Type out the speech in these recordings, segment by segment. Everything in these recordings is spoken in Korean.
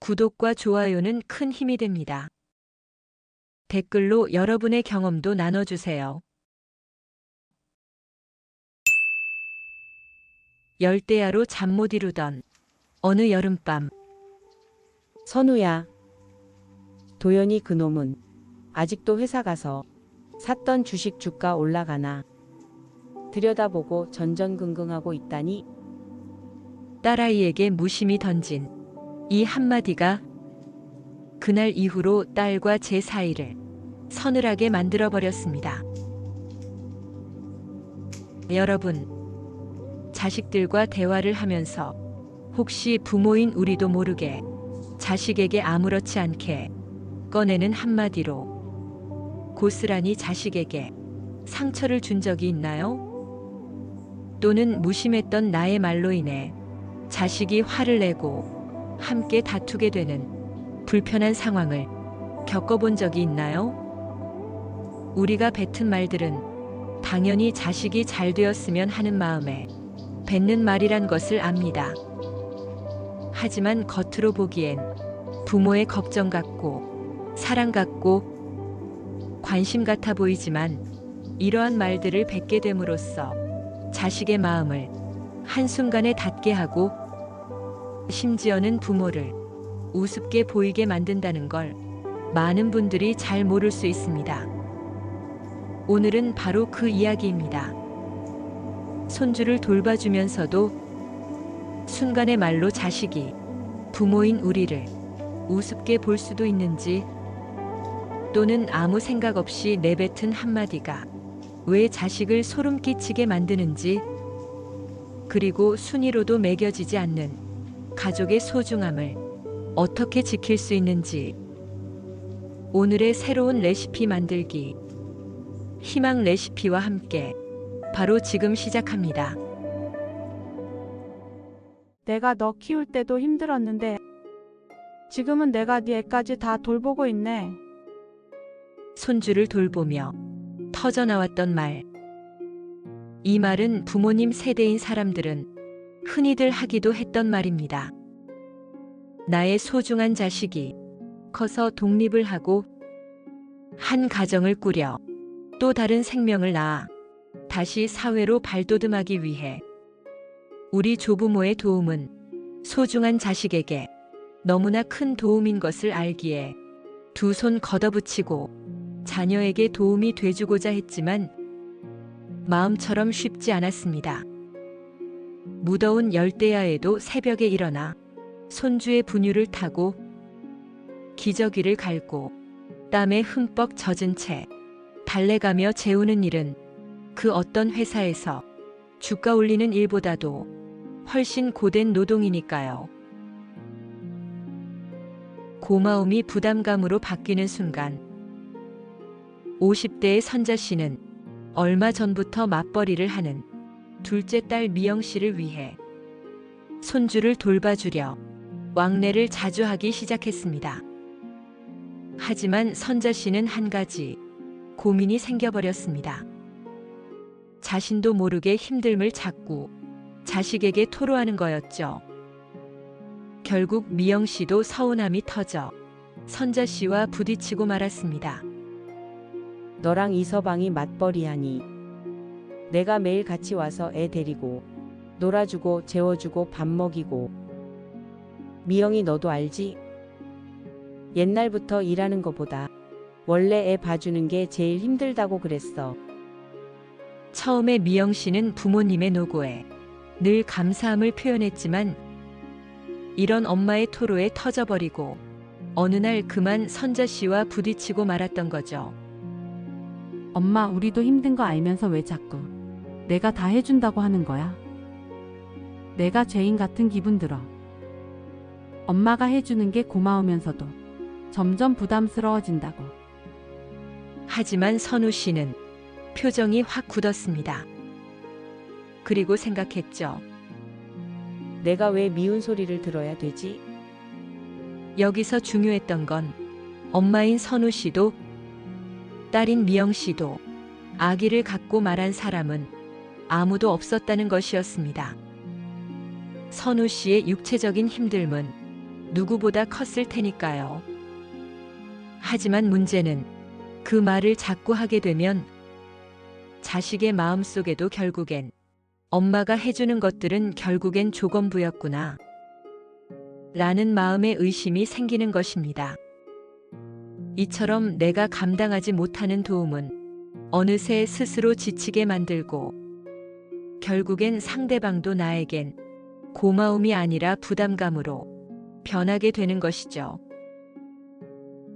구독과 좋아요는 큰 힘이 됩니다. 댓글로 여러분의 경험도 나눠주세요. 열대야로 잠 못 이루던 어느 여름밤 선우야. 도연이 그놈은 아직도 회사 가서 샀던 주식 주가 올라가나 들여다보고 전전긍긍하고 있다니 딸아이에게 무심히 던진 이 한마디가 그날 이후로 딸과 제 사이를 서늘하게 만들어버렸습니다. 여러분, 자식들과 대화를 하면서 혹시 부모인 우리도 모르게 자식에게 아무렇지 않게 꺼내는 한마디로 고스란히 자식에게 상처를 준 적이 있나요? 또는 무심했던 나의 말로 인해 자식이 화를 내고 함께 다투게 되는 불편한 상황을 겪어본 적이 있나요? 우리가 뱉은 말들은 당연히 자식이 잘 되었으면 하는 마음에 뱉는 말이란 것을 압니다. 하지만 겉으로 보기엔 부모의 걱정 같고 사랑 같고 관심 같아 보이지만 이러한 말들을 뱉게 됨으로써 자식의 마음을 한순간에 닫게 하고 심지어는 부모를 우습게 보이게 만든다는 걸 많은 분들이 잘 모를 수 있습니다. 오늘은 바로 그 이야기입니다. 손주를 돌봐주면서도 순간의 말로 자식이 부모인 우리를 우습게 볼 수도 있는지 또는 아무 생각 없이 내뱉은 한마디가 왜 자식을 소름 끼치게 만드는지 그리고 순위로도 매겨지지 않는 가족의 소중함을 어떻게 지킬 수 있는지 오늘의 새로운 레시피 만들기 희망 레시피와 함께 바로 지금 시작합니다. 내가 너 키울 때도 힘들었는데 지금은 내가 네 애까지 다 돌보고 있네. 손주를 돌보며 터져 나왔던 말. 이 말은 부모님 세대인 사람들은 흔히들 하기도 했던 말입니다. 나의 소중한 자식이 커서 독립을 하고 한 가정을 꾸려 또 다른 생명을 낳아 다시 사회로 발돋움하기 위해 우리 조부모의 도움은 소중한 자식에게 너무나 큰 도움인 것을 알기에 두 손 걷어붙이고 자녀에게 도움이 돼주고자 했지만 마음처럼 쉽지 않았습니다. 무더운 열대야에도 새벽에 일어나 손주의 분유를 타고 기저귀를 갈고 땀에 흠뻑 젖은 채 달래가며 재우는 일은 그 어떤 회사에서 주가 올리는 일보다도 훨씬 고된 노동이니까요. 고마움이 부담감으로 바뀌는 순간 50대의 선자 씨는 얼마 전부터 맞벌이를 하는 둘째 딸 미영 씨를 위해 손주를 돌봐주려 왕래를 자주 하기 시작했습니다. 하지만 선자 씨는 한 가지 고민이 생겨버렸습니다. 자신도 모르게 힘듦을 자꾸 자식에게 토로하는 거였죠. 결국 미영 씨도 서운함이 터져 선자 씨와 부딪히고 말았습니다. 너랑 이서방이 맞벌이하니 내가 매일 같이 와서 애 데리고 놀아주고 재워주고 밥 먹이고 미영이 너도 알지? 옛날부터 일하는 것보다 원래 애 봐주는 게 제일 힘들다고 그랬어. 처음에 미영 씨는 부모님의 노고에 늘 감사함을 표현했지만 이런 엄마의 토로에 터져버리고 어느 날 그만 선자 씨와 부딪히고 말았던 거죠. 엄마, 우리도 힘든 거 알면서 왜 자꾸 내가 다 해준다고 하는 거야? 내가 죄인 같은 기분 들어. 엄마가 해주는 게 고마우면서도 점점 부담스러워진다고. 하지만 선우 씨는 표정이 확 굳었습니다. 그리고 생각했죠. 내가 왜 미운 소리를 들어야 되지? 여기서 중요했던 건 엄마인 선우 씨도 딸인 미영 씨도 아기를 갖고 말한 사람은 아무도 없었다는 것이었습니다. 선우 씨의 육체적인 힘듦은 누구보다 컸을 테니까요. 하지만 문제는 그 말을 자꾸 하게 되면 자식의 마음 속에도 결국엔 엄마가 해주는 것들은 결국엔 조건부였구나. 라는 마음의 의심이 생기는 것입니다. 이처럼 내가 감당하지 못하는 도움은 어느새 스스로 지치게 만들고 결국엔 상대방도 나에겐 고마움이 아니라 부담감으로 변하게 되는 것이죠.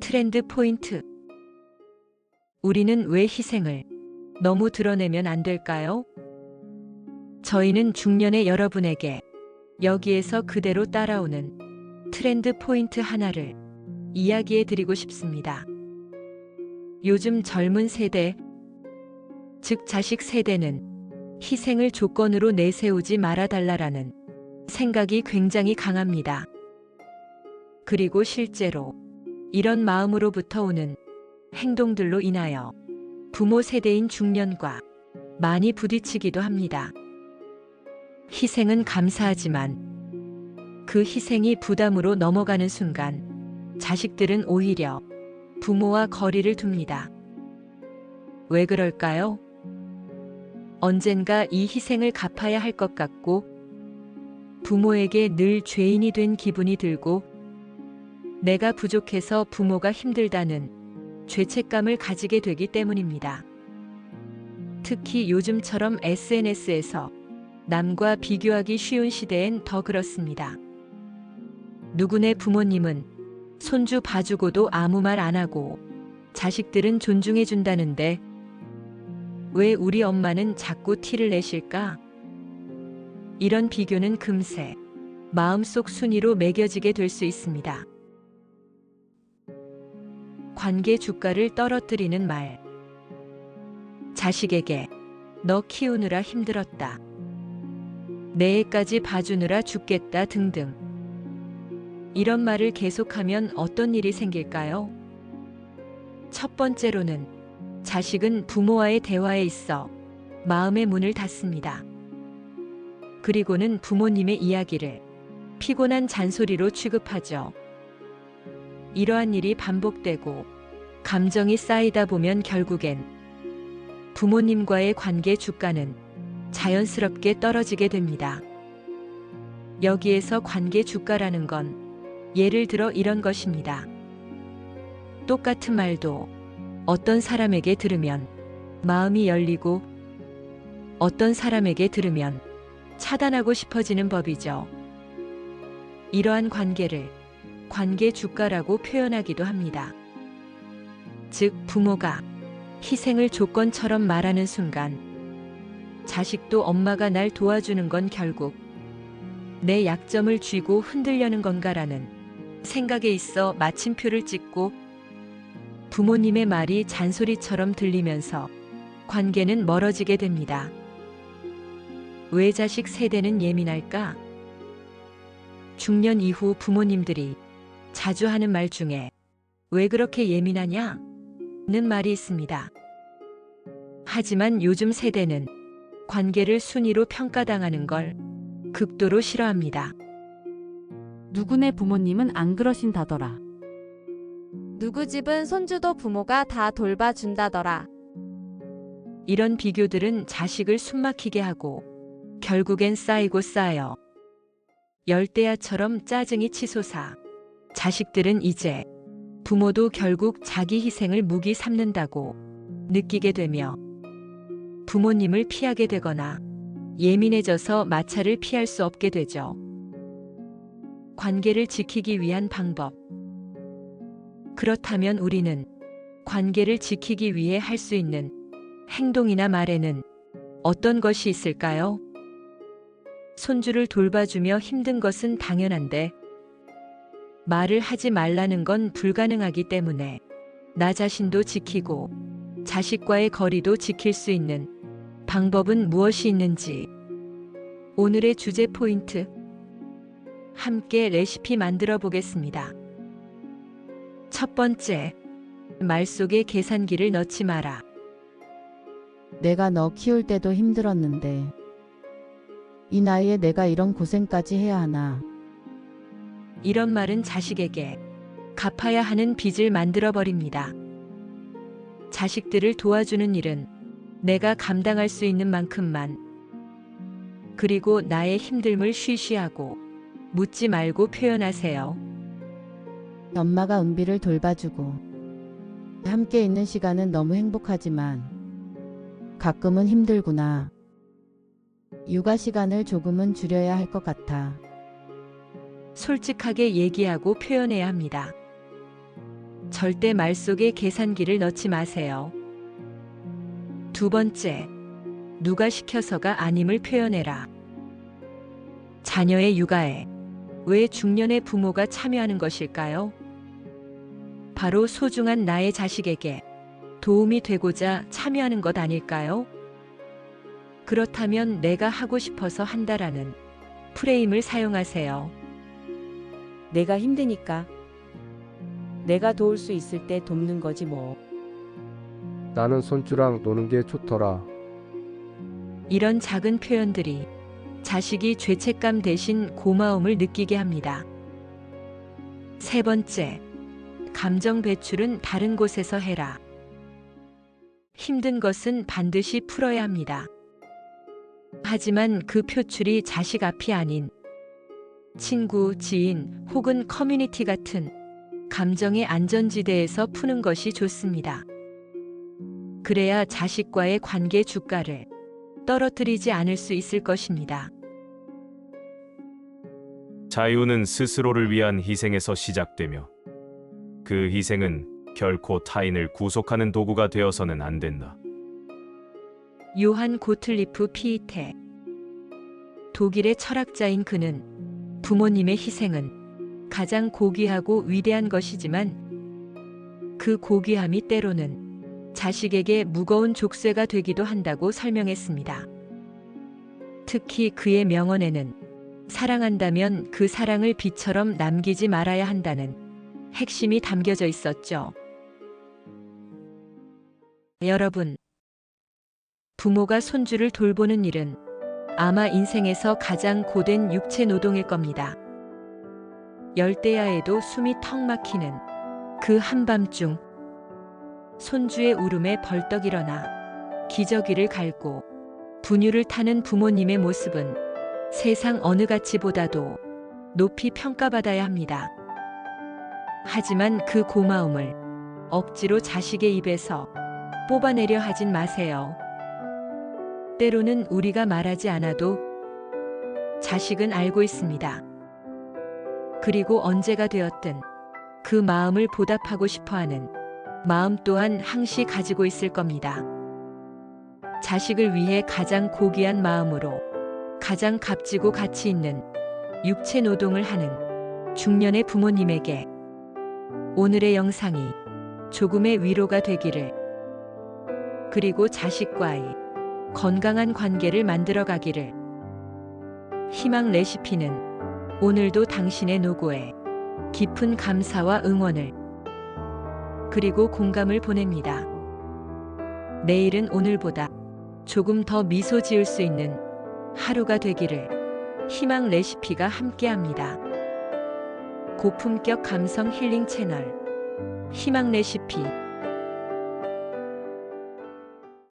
트렌드 포인트. 우리는 왜 희생을 너무 드러내면 안 될까요? 저희는 중년의 여러분에게 여기에서 그대로 따라오는 트렌드 포인트 하나를 이야기해 드리고 싶습니다. 요즘 젊은 세대, 즉 자식 세대는 희생을 조건으로 내세우지 말아달라라는 생각이 굉장히 강합니다. 그리고 실제로 이런 마음으로부터 오는 행동들로 인하여 부모 세대인 중년과 많이 부딪히기도 합니다. 희생은 감사하지만 그 희생이 부담으로 넘어가는 순간 자식들은 오히려 부모와 거리를 둡니다. 왜 그럴까요? 언젠가 이 희생을 갚아야 할 것 같고 부모에게 늘 죄인이 된 기분이 들고 내가 부족해서 부모가 힘들다는 죄책감을 가지게 되기 때문입니다. 특히 요즘처럼 SNS에서 남과 비교하기 쉬운 시대엔 더 그렇습니다. 누구네 부모님은 손주 봐주고도 아무 말 안 하고 자식들은 존중해 준다는데 왜 우리 엄마는 자꾸 티를 내실까? 이런 비교는 금세 마음속 순위로 매겨지게 될 수 있습니다. 관계 주가를 떨어뜨리는 말. 자식에게 너 키우느라 힘들었다. 내 애까지 봐주느라 죽겠다 등등. 이런 말을 계속하면 어떤 일이 생길까요? 첫 번째로는 자식은 부모와의 대화에 있어 마음의 문을 닫습니다. 그리고는 부모님의 이야기를 피곤한 잔소리로 취급하죠. 이러한 일이 반복되고 감정이 쌓이다 보면 결국엔 부모님과의 관계 주가는 자연스럽게 떨어지게 됩니다. 여기에서 관계 주가라는 건 예를 들어 이런 것입니다. 똑같은 말도 어떤 사람에게 들으면 마음이 열리고 어떤 사람에게 들으면 차단하고 싶어지는 법이죠. 이러한 관계를 관계 주가라고 표현하기도 합니다. 즉, 부모가 희생을 조건처럼 말하는 순간 자식도 엄마가 날 도와주는 건 결국 내 약점을 쥐고 흔들려는 건가라는 생각에 있어 마침표를 찍고 부모님의 말이 잔소리처럼 들리면서 관계는 멀어지게 됩니다. 왜 자식 세대는 예민할까? 중년 이후 부모님들이 자주 하는 말 중에 왜 그렇게 예민하냐? 는 말이 있습니다. 하지만 요즘 세대는 관계를 순위로 평가당하는 걸 극도로 싫어합니다. 누구네 부모님은 안 그러신다더라. 누구 집은 손주도 부모가 다 돌봐준다더라. 이런 비교들은 자식을 숨막히게 하고 결국엔 쌓이고 쌓여 열대야처럼 짜증이 치솟아 자식들은 이제 부모도 결국 자기 희생을 무기 삼는다고 느끼게 되며 부모님을 피하게 되거나 예민해져서 마찰을 피할 수 없게 되죠. 관계를 지키기 위한 방법. 그렇다면 우리는 관계를 지키기 위해 할 수 있는 행동이나 말에는 어떤 것이 있을까요? 손주를 돌봐주며 힘든 것은 당연한데 말을 하지 말라는 건 불가능하기 때문에 나 자신도 지키고 자식과의 거리도 지킬 수 있는 방법은 무엇이 있는지 오늘의 주제 포인트 함께 레시피 만들어 보겠습니다. 첫 번째, 말 속에 계산기를 넣지 마라. 내가 너 키울 때도 힘들었는데 이 나이에 내가 이런 고생까지 해야 하나. 이런 말은 자식에게 갚아야 하는 빚을 만들어 버립니다. 자식들을 도와주는 일은 내가 감당할 수 있는 만큼만 그리고 나의 힘듦을 쉬쉬하고 묻지 말고 표현하세요. 엄마가 은비를 돌봐주고 함께 있는 시간은 너무 행복하지만 가끔은 힘들구나. 육아 시간을 조금은 줄여야 할 것 같아. 솔직하게 얘기하고 표현해야 합니다. 절대 말 속에 계산기를 넣지 마세요. 두 번째, 누가 시켜서가 아님을 표현해라. 자녀의 육아에 왜 중년의 부모가 참여하는 것일까요? 바로 소중한 나의 자식에게 도움이 되고자 참여하는 것 아닐까요? 그렇다면 내가 하고 싶어서 한다라는 프레임을 사용하세요. 내가 힘드니까. 내가 도울 수 있을 때 돕는 거지 뭐. 나는 손주랑 노는 게 좋더라. 이런 작은 표현들이 자식이 죄책감 대신 고마움을 느끼게 합니다. 세 번째, 감정 배출은 다른 곳에서 해라. 힘든 것은 반드시 풀어야 합니다. 하지만 그 표출이 자식 앞이 아닌 친구, 지인 혹은 커뮤니티 같은 감정의 안전지대에서 푸는 것이 좋습니다. 그래야 자식과의 관계 주가를 떨어뜨리지 않을 수 있을 것입니다. 자유는 스스로를 위한 희생에서 시작되며 그 희생은 결코 타인을 구속하는 도구가 되어서는 안 된다. 요한 고틀리프 피이테 독일의 철학자인 그는 부모님의 희생은 가장 고귀하고 위대한 것이지만 그 고귀함이 때로는 자식에게 무거운 족쇄가 되기도 한다고 설명했습니다. 특히 그의 명언에는 사랑한다면 그 사랑을 빛처럼 남기지 말아야 한다는 핵심이 담겨져 있었죠. 여러분, 부모가 손주를 돌보는 일은 아마 인생에서 가장 고된 육체 노동일 겁니다. 열대야에도 숨이 턱 막히는 그 한밤중 손주의 울음에 벌떡 일어나 기저귀를 갈고 분유를 타는 부모님의 모습은 세상 어느 가치보다도 높이 평가받아야 합니다. 하지만 그 고마움을 억지로 자식의 입에서 뽑아내려 하진 마세요. 때로는 우리가 말하지 않아도 자식은 알고 있습니다. 그리고 언제가 되었든 그 마음을 보답하고 싶어 하는 마음 또한 항시 가지고 있을 겁니다. 자식을 위해 가장 고귀한 마음으로 가장 값지고 가치 있는 육체 노동을 하는 중년의 부모님에게 오늘의 영상이 조금의 위로가 되기를 그리고 자식과의 건강한 관계를 만들어 가기를 희망 레시피는 오늘도 당신의 노고에 깊은 감사와 응원을 그리고 공감을 보냅니다. 내일은 오늘보다 조금 더 미소 지을 수 있는 하루가 되기를 희망 레시피가 함께합니다. 고품격 감성 힐링 채널. 희망 레시피